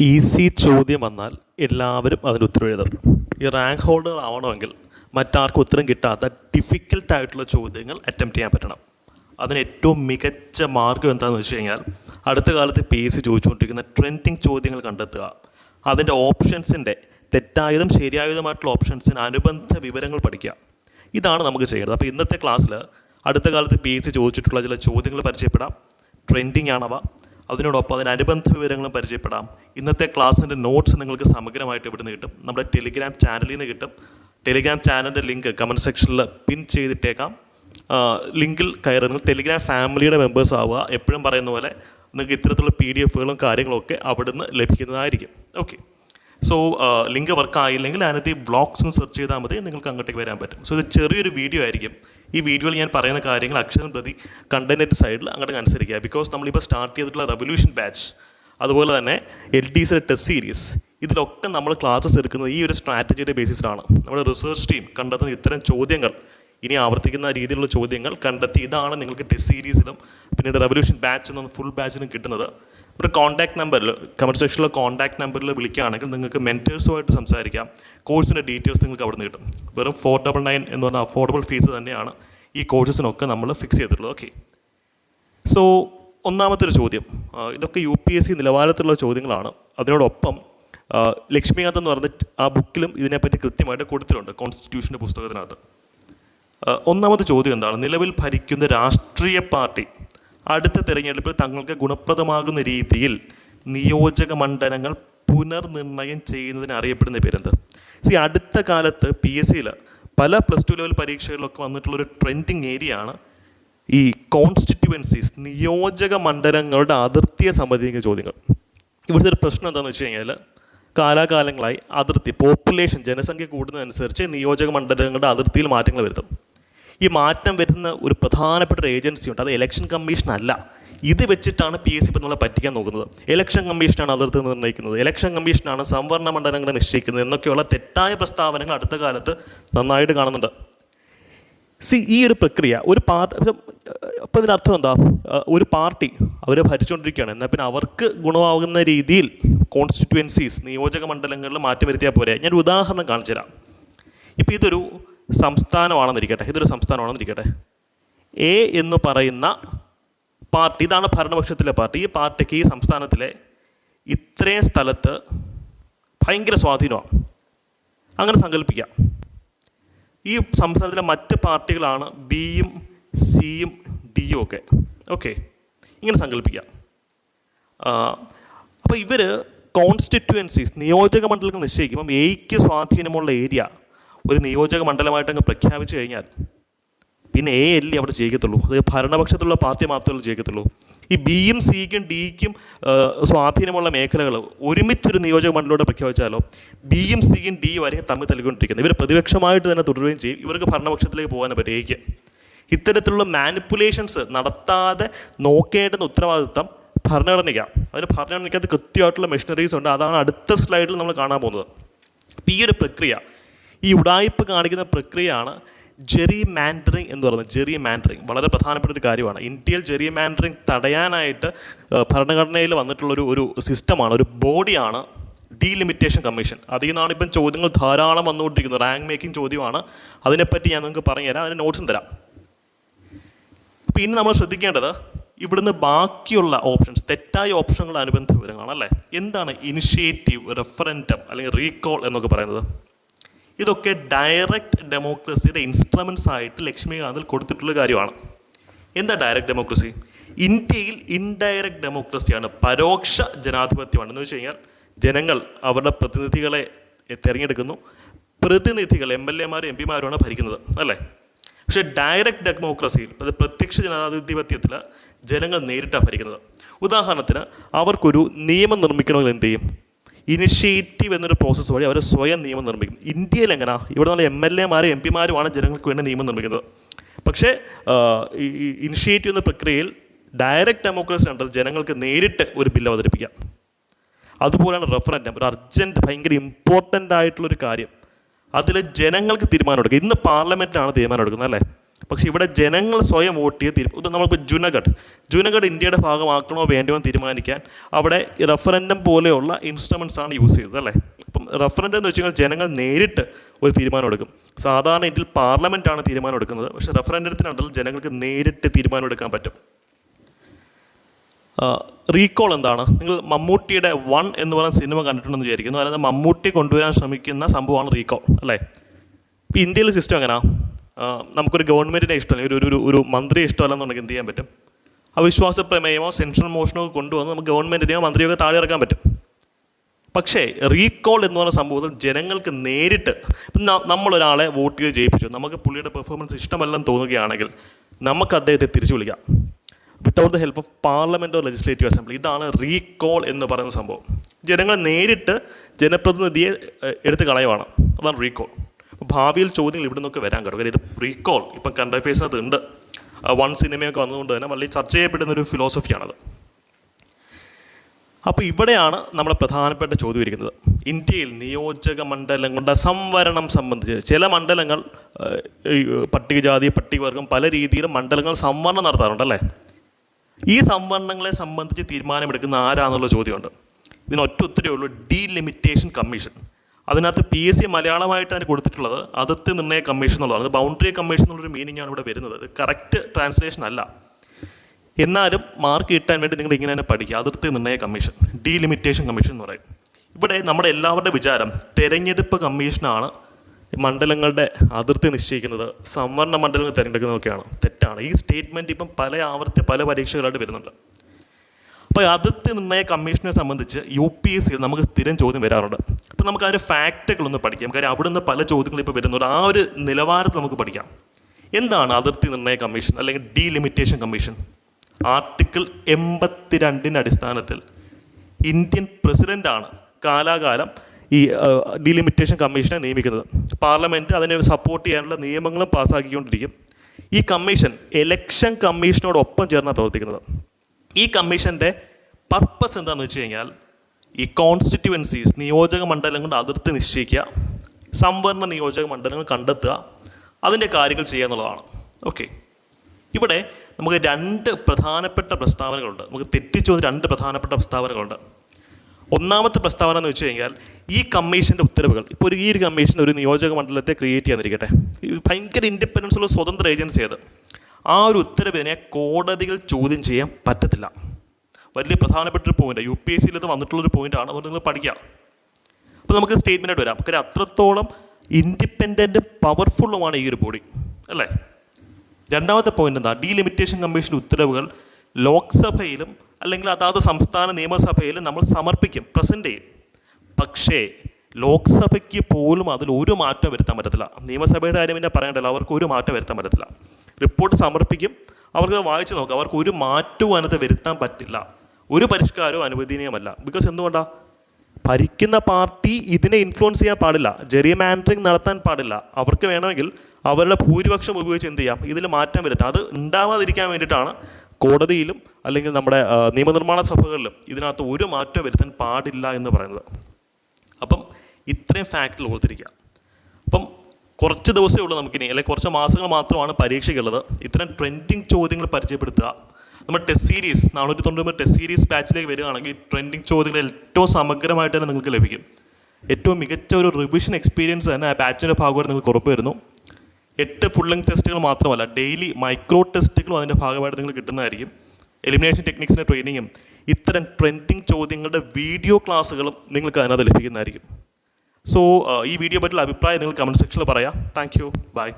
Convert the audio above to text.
Easy ചോദ്യം വന്നാൽ എല്ലാവരും അതിന് ഉത്തരം എഴുതും. ഈ റാങ്ക് ഹോൾഡർ ആവണമെങ്കിൽ മറ്റാർക്കും ഉത്തരം കിട്ടാത്ത ഡിഫിക്കൽട്ടായിട്ടുള്ള ചോദ്യങ്ങൾ അറ്റംപ്റ്റ് ചെയ്യാൻ പറ്റണം. അതിന് ഏറ്റവും മികച്ച മാർഗം എന്താണെന്ന് വെച്ച് കഴിഞ്ഞാൽ അടുത്ത കാലത്ത് പി എസ് സി ചോദിച്ചുകൊണ്ടിരിക്കുന്ന ട്രെൻഡിങ് ചോദ്യങ്ങൾ കണ്ടെത്തുക. അതിന്റെ ഓപ്ഷൻസിന്റെ തെറ്റായതും ശരിയായതുമായിട്ടുള്ള ഓപ്ഷൻസിന് അനുബന്ധ വിവരങ്ങൾ പഠിക്കുക. ഇതാണ് നമുക്ക് ചെയ്യേണ്ടത്. അപ്പോൾ ഇന്നത്തെ ക്ലാസ്സിൽ അടുത്ത കാലത്ത് പി എസ് സി ചോദിച്ചിട്ടുള്ള ചില ചോദ്യങ്ങൾ പരിചയപ്പെടാം. ട്രെൻഡിങ് ആണവ. അതിനോടൊപ്പം അതിന് അനുബന്ധ വിവരങ്ങളും പരിചയപ്പെടാം. ഇന്നത്തെ ക്ലാസ്സിന്റെ നോട്ട്സ് നിങ്ങൾക്ക് സമഗ്രമായിട്ട് ഇവിടുന്ന് കിട്ടും. നമ്മുടെ ടെലിഗ്രാം ചാനലിൽ നിന്ന് കിട്ടും. ടെലിഗ്രാം ചാനലിന്റെ ലിങ്ക് കമന്റ് സെക്ഷനിൽ പിൻ ചെയ്തിട്ടേക്കാം. ലിങ്കിൽ കയറി നിങ്ങൾ ടെലിഗ്രാം ഫാമിലിയുടെ മെമ്പേഴ്സ് ആവുക. എപ്പോഴും പറയുന്ന പോലെ നിങ്ങൾക്ക് ഇത്തരത്തിലുള്ള പി ഡി എഫുകളും കാര്യങ്ങളൊക്കെ അവിടുന്ന് ലഭിക്കുന്നതായിരിക്കും. ഓക്കെ സോ ലിങ്ക് വർക്ക് ആയില്ലെങ്കിൽ അതിനകത്ത് ഈ ബ്ലോഗ്സ് സെർച്ച് ചെയ്താൽ മതി നിങ്ങൾക്ക് അങ്ങോട്ടേക്ക് വരാൻ പറ്റും. സോ ഇത് ചെറിയൊരു വീഡിയോ ആയിരിക്കും. ഈ വീഡിയോയിൽ ഞാൻ പറയുന്ന കാര്യങ്ങൾ അക്ഷരം പ്രതി കണ്ടന്റ് സൈഡിൽ അങ്ങോട്ട് അനുസരിക്കുക. ബിക്കോസ് നമ്മളിപ്പോൾ സ്റ്റാർട്ട് ചെയ്തിട്ടുള്ള റെവല്യൂഷൻ ബാച്ച് അതുപോലെ തന്നെ എൽ ഡി സിയുടെ ടെസ്റ്റ് സീരീസ് ഇതിലൊക്കെ നമ്മൾ ക്ലാസ്സസ് എടുക്കുന്നത് ഈ ഒരു സ്ട്രാറ്റജിയുടെ ബേസിസിലാണ് നമ്മുടെ റിസർച്ച് ടീം കണ്ടെത്തുന്ന ഇത്തരം ചോദ്യങ്ങൾ ഇനി ആവർത്തിക്കുന്ന രീതിയിലുള്ള ചോദ്യങ്ങൾ കണ്ടെത്തി ഇതാണ് നിങ്ങൾക്ക് ടെസ്റ്റ് സീരീസിലും പിന്നീട് റെവല്യൂഷൻ ബാച്ച് എന്ന ഫുൾ ബാച്ചിലും കിട്ടുന്നത്. ഒരു കോൺടാക്ട് നമ്പറിൽ കമന്റ് സെക്ഷനിലെ കോൺടാക്ട് നമ്പറിൽ വിളിക്കുകയാണെങ്കിൽ നിങ്ങൾക്ക് മെന്റേഴ്സുമായിട്ട് സംസാരിക്കാം. കോഴ്സിന്റെ ഡീറ്റെയിൽസ് നിങ്ങൾക്ക് അവിടെ നിന്ന് കിട്ടും. വെറും ഫോർ ഡബിൾ നയൻ എന്ന് പറഞ്ഞ അഫോർഡബിൾ ഫീസ് തന്നെയാണ് ഈ കോഴ്സസിനൊക്കെ നമ്മൾ ഫിക്സ് ചെയ്തിട്ടുള്ളത്. ഓക്കെ സോ ഒന്നാമത്തെ ഒരു ചോദ്യം. ഇതൊക്കെ യു പി എസ് സി നിലവാരത്തിലുള്ള ചോദ്യങ്ങളാണ്. അതിനോടൊപ്പം ലക്ഷ്മികാന്ത് എന്ന് പറഞ്ഞ ആ ബുക്കിലും ഇതിനെപ്പറ്റി കൃത്യമായിട്ട് കൊടുത്തിട്ടുണ്ട് കോൺസ്റ്റിറ്റ്യൂഷന്റെ പുസ്തകത്തിനകത്ത്. ഒന്നാമത്തെ ചോദ്യം എന്താണ്? നിലവിൽ ഭരിക്കുന്ന രാഷ്ട്രീയ പാർട്ടി അടുത്ത തിരഞ്ഞെടുപ്പിൽ തങ്ങൾക്ക് ഗുണപ്രദമാകുന്ന രീതിയിൽ നിയോജക മണ്ഡലങ്ങൾ പുനർനിർണയം ചെയ്യുന്നതിന് അറിയപ്പെടുന്ന പേരെന്ത്? സി അടുത്ത കാലത്ത് പി എസ് സിയിൽ പല പ്ലസ് ടു ലെവൽ പരീക്ഷകളിലൊക്കെ വന്നിട്ടുള്ളൊരു ട്രെൻഡിങ് ഏരിയ ആണ് ഈ കോൺസ്റ്റിറ്റ്യുവൻസീസ് നിയോജക മണ്ഡലങ്ങളുടെ അതിർത്തിയെ സംബന്ധിക്കുന്ന ചോദ്യങ്ങൾ. ഇവിടുത്തെ ഒരു പ്രശ്നം എന്താണെന്ന് വെച്ച് കഴിഞ്ഞാൽ കാലാകാലങ്ങളായി അതിർത്തി പോപ്പുലേഷൻ ജനസംഖ്യ കൂടുന്നതനുസരിച്ച് നിയോജക മണ്ഡലങ്ങളുടെ അതിർത്തിയിൽ മാറ്റങ്ങൾ വരുത്തും. ഈ മാറ്റം വരുന്ന ഒരു പ്രധാനപ്പെട്ട ഒരു ഏജൻസി ഉണ്ട്. അത് ഇലക്ഷൻ കമ്മീഷൻ അല്ല. ഇത് വെച്ചിട്ടാണ് പി എസ് സി ഇപ്പം നമ്മളെ പറ്റിക്കാൻ നോക്കുന്നത്. ഇലക്ഷൻ കമ്മീഷനാണ് അതിർത്തി നിർണയിക്കുന്നത്. ഇലക്ഷൻ കമ്മീഷനാണ് സംവരണ മണ്ഡലങ്ങളെ നിശ്ചയിക്കുന്നത് എന്നൊക്കെയുള്ള തെറ്റായ പ്രസ്താവനകൾ അടുത്ത കാലത്ത് നന്നായിട്ട് കാണുന്നുണ്ട്. സി ഈ ഒരു പ്രക്രിയ ഒരു പാർട്ടി അപ്പോൾ ഇതിനർത്ഥം എന്താ? ഒരു പാർട്ടി അവർ ഭരിച്ചുകൊണ്ടിരിക്കുകയാണ്. എന്നാൽ പിന്നെ അവർക്ക് ഗുണമാകുന്ന രീതിയിൽ കോൺസ്റ്റിറ്റ്യുവൻസീസ് നിയോജക മണ്ഡലങ്ങളിൽ മാറ്റി വരുത്തിയാൽ പോരെ. ഞാൻ ഉദാഹരണം കാണിച്ചു തരാം ഇപ്പോൾ ഇതൊരു സംസ്ഥാനമാണെന്നിരിക്കട്ടെ. ഇതൊരു സംസ്ഥാനമാണെന്നിരിക്കട്ടെ. എ എന്ന് പറയുന്ന പാർട്ടി ഇതാണ് ഭരണപക്ഷത്തിലെ പാർട്ടി. ഈ പാർട്ടിക്ക് ഈ സംസ്ഥാനത്തിലെ ഇത്രയും സ്ഥലത്ത് ഭയങ്കര സ്വാധീനമാണ്. അങ്ങനെ സങ്കല്പിക്കാം. ഈ സംസ്ഥാനത്തിലെ മറ്റ് പാർട്ടികളാണ് ബിയും സിയും ഡിയും ഒക്കെ. ഓക്കെ. ഇങ്ങനെ സങ്കല്പിക്കാം. അപ്പോൾ ഇവർ കോൺസ്റ്റിറ്റ്യുവൻസീസ് നിയോജക മണ്ഡലങ്ങൾ നിശ്ചയിക്കുമ്പം എയ്ക്ക് സ്വാധീനമുള്ള ഏരിയ ഒരു നിയോജക മണ്ഡലമായിട്ട് അങ്ങ് പ്രഖ്യാപിച്ചു കഴിഞ്ഞാൽ പിന്നെ എ ഇ അവിടെ ജയിക്കത്തുള്ളൂ. അത് ഭരണപക്ഷത്തുള്ള പാർട്ടി മാത്രമേ ജയിക്കത്തുള്ളൂ. ഈ ബിയും സിക്കും ഡിക്കും സ്വാധീനമുള്ള മേഖലകൾ ഒരുമിച്ചൊരു നിയോജക മണ്ഡലത്തോടെ പ്രഖ്യാപിച്ചാലോ ബിയും സിയും ഡിയും വരെ തമ്മിൽ തല്ലിക്കൊണ്ടിരിക്കുന്നത്. ഇവർ പ്രതിപക്ഷമായിട്ട് തന്നെ തുടരുകയും ചെയ്യും. ഇവർക്ക് ഭരണപക്ഷത്തിലേക്ക് പോകാൻ പറ്റും എയ്ക്ക് ഇത്തരത്തിലുള്ള മാനിപ്പുലേഷൻസ് നടത്താതെ നോക്കേണ്ടുന്ന ഉത്തരവാദിത്തം ഭരണഘടനയ്ക്കാണ് അതിന് ഭരണഘടനയ്ക്കകത്ത് കൃത്യമായിട്ടുള്ള മെഷീനറീസ് ഉണ്ട്. അതാണ് അടുത്ത സ്ലൈഡിൽ നമ്മൾ കാണാൻ പോകുന്നത്. അപ്പോൾ ഈ ഒരു പ്രക്രിയ ഈ ഉടായ്പ കാണിക്കുന്ന പ്രക്രിയയാണ് ജെറി മാൻഡറിങ് എന്ന് പറയുന്നത്. ജെറി മാൻഡറിങ് വളരെ പ്രധാനപ്പെട്ട ഒരു കാര്യമാണ്. ഇന്ത്യയിൽ ജെറി മാൻഡറിങ് തടയാനായിട്ട് ഭരണഘടനയിൽ വന്നിട്ടുള്ളൊരു ഒരു സിസ്റ്റമാണ് ഒരു ബോഡിയാണ് ഡീലിമിറ്റേഷൻ കമ്മീഷൻ. അതിൽ നിന്നാണ് ഇപ്പം ചോദ്യങ്ങൾ ധാരാളം വന്നുകൊണ്ടിരിക്കുന്നത്. റാങ്ക് മേക്കിംഗ് ചോദ്യമാണ്. അതിനെപ്പറ്റി ഞാൻ നിങ്ങൾക്ക് പറഞ്ഞു തരാം അതിന് നോട്ട്സും തരാം. പിന്നെ നമ്മൾ ശ്രദ്ധിക്കേണ്ടത് ഇവിടുന്ന് ബാക്കിയുള്ള ഓപ്ഷൻസ് തെറ്റായ ഓപ്ഷനുകൾ അനുബന്ധ വിവരങ്ങളാണ് അല്ലേ? എന്താണ് ഇനിഷ്യേറ്റീവ് റെഫറന്റം അല്ലെങ്കിൽ റീകോൾ എന്നൊക്കെ പറയുന്നത്? ഇതൊക്കെ ഡയറക്റ്റ് ഡെമോക്രസിയുടെ ഇൻസ്ട്രുമെൻസ് ആയിട്ട് ലക്ഷ്മികാന്തിൽ കൊടുത്തിട്ടുള്ള കാര്യമാണ്. എന്താ ഡയറക്റ്റ് ഡെമോക്രസി ഇന്ത്യയിൽ ഇൻഡയറക്റ്റ് ഡെമോക്രസിയാണ് പരോക്ഷ ജനാധിപത്യമാണ്. എന്ന് വെച്ച് കഴിഞ്ഞാൽ ജനങ്ങൾ അവരുടെ പ്രതിനിധികളെ തിരഞ്ഞെടുക്കുന്നു. പ്രതിനിധികൾ എം എൽ എമാരും എം പിമാരുമാണ് ഭരിക്കുന്നത് അല്ലേ? പക്ഷേ ഡയറക്റ്റ് ഡെമോക്രസിയിൽ അത് പ്രത്യക്ഷ ജനാധിപത്യത്തിൽ ജനങ്ങൾ നേരിട്ടാണ് ഭരിക്കുന്നത്. ഉദാഹരണത്തിന് അവർക്കൊരു നിയമം നിർമ്മിക്കണമെങ്കിൽ എന്ത് ചെയ്യും? ഇനിഷ്യേറ്റീവ് എന്നൊരു പ്രോസസ്സ് വഴി അവർ സ്വയം നിയമം നിർമ്മിക്കും. ഇന്ത്യയിൽ എങ്ങനെയാ ഇവിടെ നിന്നുള്ള എം എൽ എമാരും എം പിമാരുമാണ് ജനങ്ങൾക്ക് വേണ്ടി നിയമം നിർമ്മിക്കുന്നത്. പക്ഷേ ഇനിഷ്യേറ്റീവ് എന്ന പ്രക്രിയയിൽ ഡയറക്റ്റ് ഡെമോക്രസി ഉണ്ടത് ജനങ്ങൾക്ക് നേരിട്ട് ഒരു ബില്ല് അവതരിപ്പിക്കാം. അതുപോലെയാണ് റെഫറൻഡം ഒരു അർജന്റ് ഭയങ്കര ഇമ്പോർട്ടന്റ് ആയിട്ടുള്ളൊരു കാര്യം. അതിൽ ജനങ്ങൾക്ക് തീരുമാനം എടുക്കുക ഇന്ന് പാർലമെന്റിനാണ് തീരുമാനം എടുക്കുന്നത് അല്ലേ? പക്ഷേ ഇവിടെ ജനങ്ങൾ സ്വയം വോട്ട് ചെയ്ത് ഇത് നമ്മളിപ്പോൾ ജുനഗഡ്. ജുനഗഡ് ഇന്ത്യയുടെ ഭാഗമാക്കണോ വേണ്ടോ എന്ന് തീരുമാനിക്കാൻ അവിടെ റെഫറൻഡം പോലെയുള്ള ഇൻസ്ട്രുമെൻസ് ആണ് യൂസ് ചെയ്തത് അല്ലേ? അപ്പം റെഫറൻഡം എന്ന് വെച്ച് കഴിഞ്ഞാൽ ജനങ്ങൾ നേരിട്ട് ഒരു തീരുമാനം എടുക്കും. സാധാരണ ഇന്ത്യയിൽ പാർലമെന്റ് ആണ് തീരുമാനം എടുക്കുന്നത്. പക്ഷേ റെഫറൻഡത്തിനുണ്ടല്ലോ ജനങ്ങൾക്ക് നേരിട്ട് തീരുമാനം എടുക്കാൻ പറ്റും. റീകോൾ എന്താണ്? നിങ്ങൾ മമ്മൂട്ടിയുടെ വൺ എന്ന് പറയുന്ന സിനിമ കണ്ടിട്ടുണ്ടെന്ന് വിചാരിക്കുന്നു. അതായത് മമ്മൂട്ടി കൊണ്ടുവരാൻ ശ്രമിക്കുന്ന സംഭവമാണ് റീകോൾ അല്ലേ? ഇപ്പോൾ ഇന്ത്യയിലെ സിസ്റ്റം എങ്ങനെയാണ് നമുക്കൊരു ഗവൺമെന്റിനെ ഇഷ്ടമല്ല ഒരു ഒരു ഒരു മന്ത്രിയെ ഇഷ്ടമല്ലെന്നുണ്ടെങ്കിൽ എന്ത് ചെയ്യാൻ പറ്റും? അവിശ്വാസ പ്രമേയമോ സെൻഷൻ മോഷനോ കൊണ്ടുവന്ന് നമുക്ക് ഗവൺമെന്റിനെയോ മന്ത്രിയോ താഴെ ഇറക്കാൻ പറ്റും. പക്ഷേ റീകോൾ എന്ന് പറയുന്ന സംഭവത്തിൽ ജനങ്ങൾക്ക് നേരിട്ട് നമ്മളൊരാളെ വോട്ട് ചെയ്ത് ജയിപ്പിച്ചു. നമുക്ക് പുള്ളിയുടെ പെർഫോമൻസ് ഇഷ്ടമല്ലെന്ന് തോന്നുകയാണെങ്കിൽ നമുക്ക് അദ്ദേഹത്തെ തിരിച്ചു വിളിക്കാം. വിത്തൗട്ട് ദ ഹെൽപ്പ് ഓഫ് പാർലമെന്റോ ലെജിസ്ലേറ്റീവ് അസംബ്ലി ഇതാണ് റീകോൾ എന്ന് പറയുന്ന സംഭവം. ജനങ്ങൾ നേരിട്ട് ജനപ്രതിനിധിയെ എടുത്ത് കളയുവാണ്. അതാണ് റീകോൾ ഭാവിയിൽ ചോദ്യങ്ങൾ ഇവിടെ നിന്നൊക്കെ വരാൻ കാര്യം ഇത് റീകോൾ ഇപ്പം കണ്ട അത് ഉണ്ട് വൺ സിനിമയൊക്കെ വന്നതുകൊണ്ട് തന്നെ വളരെ ചർച്ച ചെയ്യപ്പെടുന്ന ഒരു ഫിലോസഫിയാണത് അപ്പോൾ ഇവിടെയാണ് നമ്മുടെ പ്രധാനപ്പെട്ട ചോദ്യം ഇരിക്കുന്നത് ഇന്ത്യയിൽ നിയോജക മണ്ഡലങ്ങളുടെ സംവരണം സംബന്ധിച്ച് ചില മണ്ഡലങ്ങൾ പട്ടികജാതി പട്ടികവർഗം പല രീതിയിലും മണ്ഡലങ്ങൾ സംവരണം നടത്താറുണ്ട് അല്ലേ ഈ സംവരണങ്ങളെ സംബന്ധിച്ച് തീരുമാനമെടുക്കുന്ന ആരാന്നുള്ള ചോദ്യമുണ്ട്. ഇതിനൊറ്റ ഉത്തരവേ ഉള്ളൂ ഡീലിമിറ്റേഷൻ കമ്മീഷൻ അതിനകത്ത് പി എസ് സി മലയാളമായിട്ട് അതിന് കൊടുത്തിട്ടുള്ളത്. അതിർത്തി നിർണയ കമ്മീഷൻ എന്നുള്ളതാണ്. അത് ബൗണ്ടറി കമ്മീഷൻ എന്നുള്ളൊരു മീനിങ് ആണ് ഇവിടെ വരുന്നത്. ഇത് കറക്റ്റ് ട്രാൻസ്ലേഷൻ അല്ല. എന്നാലും മാർക്ക് കിട്ടാൻ വേണ്ടി നിങ്ങൾ ഇങ്ങനെ തന്നെ പഠിക്കുക. അതിർത്തി നിർണയ കമ്മീഷൻ ഡീലിമിറ്റേഷൻ കമ്മീഷൻ എന്ന് പറയും. ഇവിടെ നമ്മുടെ എല്ലാവരുടെ വിചാരം തെരഞ്ഞെടുപ്പ് കമ്മീഷനാണ് മണ്ഡലങ്ങളുടെ അതിർത്തി നിശ്ചയിക്കുന്നത്. സംവരണ മണ്ഡലങ്ങൾ തിരഞ്ഞെടുക്കുന്നതൊക്കെയാണ്. തെറ്റാണ്. ഈ സ്റ്റേറ്റ്മെന്റ് ഇപ്പം പല ആവർത്തി പല പരീക്ഷകളായിട്ട് വരുന്നുണ്ട്. അപ്പോൾ അതിർത്തി നിർണയ കമ്മീഷനെ സംബന്ധിച്ച് യു പി എസ് നമുക്ക് സ്ഥിരം ചോദ്യം വരാറുണ്ട്. അപ്പോൾ നമുക്ക് ആ ഒരു ഫാക്റ്റുകളൊന്ന് പഠിക്കാം. കാര്യം അവിടെ നിന്ന് പല ചോദ്യങ്ങളും ഇപ്പോൾ വരുന്നുണ്ട്. ആ ഒരു നിലവാരത്തിൽ നമുക്ക് പഠിക്കാം. എന്താണ് അതിർത്തി നിർണയ കമ്മീഷൻ അല്ലെങ്കിൽ ഡീലിമിറ്റേഷൻ കമ്മീഷൻ? ആർട്ടിക്കിൾ എൺപത്തിരണ്ടിന്റെ അടിസ്ഥാനത്തിൽ ഇന്ത്യൻ പ്രസിഡന്റാണ് കാലാകാലം ഈ ഡീലിമിറ്റേഷൻ കമ്മീഷനെ നിയമിക്കുന്നത്. പാർലമെന്റ് അതിനെ സപ്പോർട്ട് ചെയ്യാനുള്ള നിയമങ്ങളും പാസ്സാക്കിക്കൊണ്ടിരിക്കും. ഈ കമ്മീഷൻ എലക്ഷൻ കമ്മീഷനോടൊപ്പം ചേർന്നാണ് പ്രവർത്തിക്കുന്നത്. ഈ കമ്മീഷന്റെ പർപ്പസ് എന്താണെന്ന് വെച്ച് കഴിഞ്ഞാൽ ഈ കോൺസ്റ്റിറ്റ്യുവൻസീസ് നിയോജക മണ്ഡലങ്ങളുടെ അതിർത്തി നിശ്ചയിക്കുക സംവരണ നിയോജക മണ്ഡലങ്ങൾ കണ്ടെത്തുക അതിന്റെ കാര്യങ്ങൾ ചെയ്യുക എന്നുള്ളതാണ്. ഓക്കെ ഇവിടെ നമുക്ക് രണ്ട് പ്രധാനപ്പെട്ട പ്രസ്താവനകളുണ്ട്. നമുക്ക് തെറ്റിച്ചു രണ്ട് പ്രധാനപ്പെട്ട പ്രസ്താവനകളുണ്ട്. ഒന്നാമത്തെ പ്രസ്താവന എന്ന് വെച്ച് കഴിഞ്ഞാൽ ഈ കമ്മീഷന്റെ ഉത്തരവുകൾ ഇപ്പോൾ ഒരു ഈ ഒരു കമ്മീഷൻ ഒരു നിയോജക മണ്ഡലത്തെ ക്രിയേറ്റ് ചെയ്യാതിരിക്കട്ടെ. ഭയങ്കര ഇൻഡിപെൻഡൻസ് ഉള്ള സ്വതന്ത്ര ഏജൻസി അത്. ആ ഒരു ഉത്തരവിനെ കോടതികൾ ചോദ്യം ചെയ്യാൻ പറ്റത്തില്ല. വലിയ പ്രധാനപ്പെട്ട ഒരു പോയിന്റ് യു പി എസ് സിയിൽ ഇത് വന്നിട്ടുള്ളൊരു പോയിന്റാണ് അതുകൊണ്ട് നിങ്ങൾ പഠിക്കുക. അപ്പോൾ നമുക്ക് സ്റ്റേറ്റ്മെന്റായിട്ട് വരാം. കാര്യം അത്രത്തോളം ഇൻഡിപെൻഡന്റും പവർഫുള്ളുമാണ് ഈ ഒരു ബോഡി അല്ലേ? രണ്ടാമത്തെ പോയിന്റ് എന്താ? ഡീലിമിറ്റേഷൻ കമ്മീഷൻ ഉത്തരവുകൾ ലോക്സഭയിലും അല്ലെങ്കിൽ അതാത് സംസ്ഥാന നിയമസഭയിലും നമ്മൾ സമർപ്പിക്കും. പ്രസന്റ് ചെയ്യും. പക്ഷേ ലോക്സഭയ്ക്ക് പോലും അതിൽ ഒരു മാറ്റം വരുത്താൻ പറ്റത്തില്ല. നിയമസഭയുടെ കാര്യം പിന്നെ പറയണ്ടല്ലോ. അവർക്ക് ഒരു മാറ്റം വരുത്താൻ പറ്റത്തില്ല. റിപ്പോർട്ട് സമർപ്പിക്കും. അവർക്ക് വായിച്ച് നോക്കാം. അവർക്ക് ഒരു മാറ്റവും അതിനകത്ത് വരുത്താൻ പറ്റില്ല. ഒരു പരിഷ്കാരവും അനുവദനീയമല്ല. ബിക്കോസ് എന്തുകൊണ്ടാണ് ഭരിക്കുന്ന പാർട്ടി ഇതിനെ ഇൻഫ്ലുവൻസ് ചെയ്യാൻ പാടില്ല. ജെറിയ മാൻഡറിങ് നടത്താൻ പാടില്ല. അവർക്ക് വേണമെങ്കിൽ അവരുടെ ഭൂരിപക്ഷം ഉപയോഗിച്ച് എന്ത് ചെയ്യാം? ഇതിൽ മാറ്റം വരുത്താം. അത് ഉണ്ടാവാതിരിക്കാൻ വേണ്ടിയിട്ടാണ് കോടതിയിലും അല്ലെങ്കിൽ നമ്മുടെ നിയമനിർമ്മാണ സഭകളിലും ഇതിനകത്ത് ഒരു മാറ്റം വരുത്താൻ പാടില്ല എന്ന് പറയുന്നത്. അപ്പം ഇത്രയും ഫാക്റ്റിൽ ഓർത്തിരിക്കുക. അപ്പം കുറച്ച് ദിവസമേ ഉള്ളൂ നമുക്കിനി അല്ലെങ്കിൽ കുറച്ച് മാസങ്ങൾ മാത്രമാണ് പരീക്ഷയ്ക്കുള്ളത് ഇത്തരം ട്രെൻഡിങ് ചോദ്യങ്ങൾ പരിചയപ്പെടുത്തുക. നമ്മൾ ടെസ്റ്റ് സീരീസ് നാനൂറ്റി തൊണ്ണൂറ് ടെസ്റ്റ് സീരീസ് ബാച്ചിലേക്ക് വരികയാണെങ്കിൽ ട്രെൻഡിങ് ചോദ്യങ്ങൾ ഏറ്റവും സമഗ്രമായിട്ട് തന്നെ നിങ്ങൾക്ക് ലഭിക്കും. ഏറ്റവും മികച്ച ഒരു റിവിഷൻ എക്സ്പീരിയൻസ് തന്നെ ആ ബാച്ചിന്റെ ഭാഗമായിട്ട് നിങ്ങൾക്ക് ഉറപ്പ് വരുന്നു. എട്ട് ഫുൾ ലെങ് ടെസ്റ്റുകൾ മാത്രമല്ല ഡെയിലി മൈക്രോ ടെസ്റ്റുകളും അതിന്റെ ഭാഗമായിട്ട് നിങ്ങൾ കിട്ടുന്നതായിരിക്കും. എലിമിനേഷൻ ടെക്നിക്സിന്റെ ട്രെയിനിങ്ങും ഇത്തരം ട്രെൻഡിങ് ചോദ്യങ്ങളുടെ വീഡിയോ ക്ലാസ്സുകളും നിങ്ങൾക്ക് അതിനകത്ത് ലഭിക്കുന്നതായിരിക്കും. സോ ഈ വീഡിയോ പറ്റിയുള്ള അഭിപ്രായം നിങ്ങൾ കമന്റ് സെക്ഷനിൽ പറയാം. Thank you by